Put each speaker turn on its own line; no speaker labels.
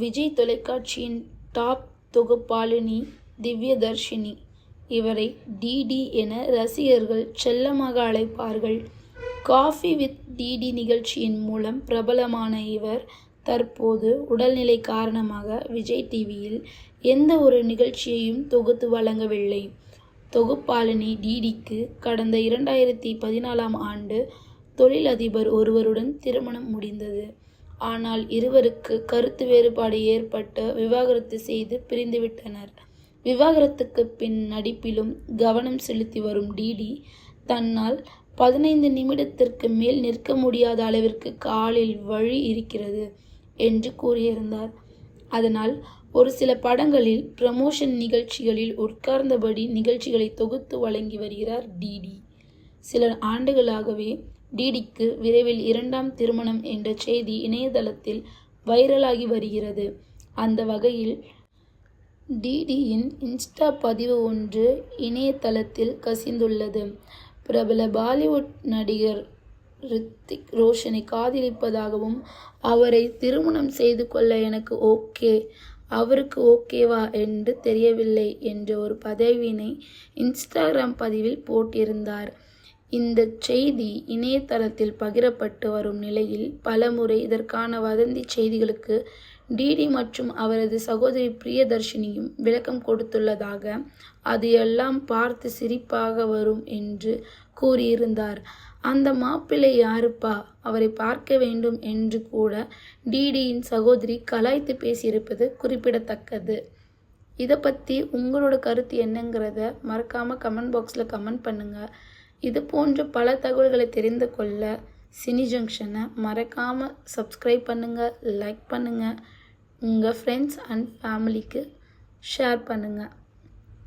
விஜய் தொலைக்காட்சியின் டாப் தொகுப்பாளினி திவ்யதர்ஷினி. இவரை டிடி என ரசிகர்கள் செல்லமாக அழைப்பார்கள். காஃபி வித் டிடி நிகழ்ச்சியின் மூலம் பிரபலமான இவர் தற்போது உடல்நிலை காரணமாக விஜய் டிவியில் எந்த ஒரு நிகழ்ச்சியையும் தொகுத்து வழங்கவில்லை. தொகுப்பாளினி டிடிக்கு கடந்த இரண்டாயிரத்தி பதினாலாம் ஆண்டு தொழிலதிபர் ஒருவருடன் திருமணம் முடிந்தது. ஆனால் இருவருக்கு கருத்து வேறுபாடு ஏற்பட்டு விவாகரத்து செய்து பிரிந்துவிட்டனர். விவாகரத்துக்கு பின் நடிப்பிலும் கவனம் செலுத்தி வரும் டிடி தன்னால் பதினைந்து நிமிடத்திற்கு மேல் நிற்க முடியாத அளவிற்கு காலில் வழி இருக்கிறது என்று கூறியிருந்தார். அதனால் ஒரு சில படங்களில் ப்ரமோஷன் நிகழ்ச்சிகளில் உட்கார்ந்தபடி நிகழ்ச்சிகளை தொகுத்து வழங்கி வருகிறார் டிடி. சில ஆண்டுகளாகவே டிடிக்கு விரைவில் இரண்டாம் திருமணம் என்ற செய்தி இணையதளத்தில் வைரலாகி வருகிறது. அந்த வகையில் டிடியின் இன்ஸ்டா பதிவு ஒன்று இணையதளத்தில் கசிந்துள்ளது. பிரபல பாலிவுட் நடிகர் ரித்திக் ரோஷனை காதலிப்பதாகவும் அவரை திருமணம் செய்து கொள்ள எனக்கு ஓகே அவருக்கு ஓகேவா என்று தெரியவில்லை என்ற ஒரு பதவியினை இன்ஸ்டாகிராம் பதிவில் போட்டிருந்தார். இந்த செய்தி இணையதளத்தில் பகிரப்பட்டு வரும் நிலையில் பலமுறை இதற்கான வதந்தி செய்திகளுக்கு டிடி மற்றும் அவரது சகோதரி பிரியதர்ஷினியும் விளக்கம் கொடுத்துள்ளதாக அது எல்லாம் பார்த்து சிரிப்பாக வரும் என்று கூறியிருந்தார். அந்த மாப்பிள்ளை யாருப்பா அவரை பார்க்க வேண்டும் என்று கூட டிடியின் சகோதரி கலாய்த்து பேசியிருப்பது குறிப்பிடத்தக்கது. இதை பற்றி உங்களோட கருத்து என்னங்கிறத மறக்காமல் கமெண்ட் பாக்ஸில் கமெண்ட் பண்ணுங்கள் இது போன்ற பல தகவல்களை தெரிந்து கொள்ள சினி ஜங்ஷனை மறக்காமல் சப்ஸ்கிரைப் பண்ணுங்கள் லைக் பண்ணுங்கள் உங்கள் ஃப்ரெண்ட்ஸ் அண்ட் ஃபேமிலிக்கு ஷேர் பண்ணுங்கள்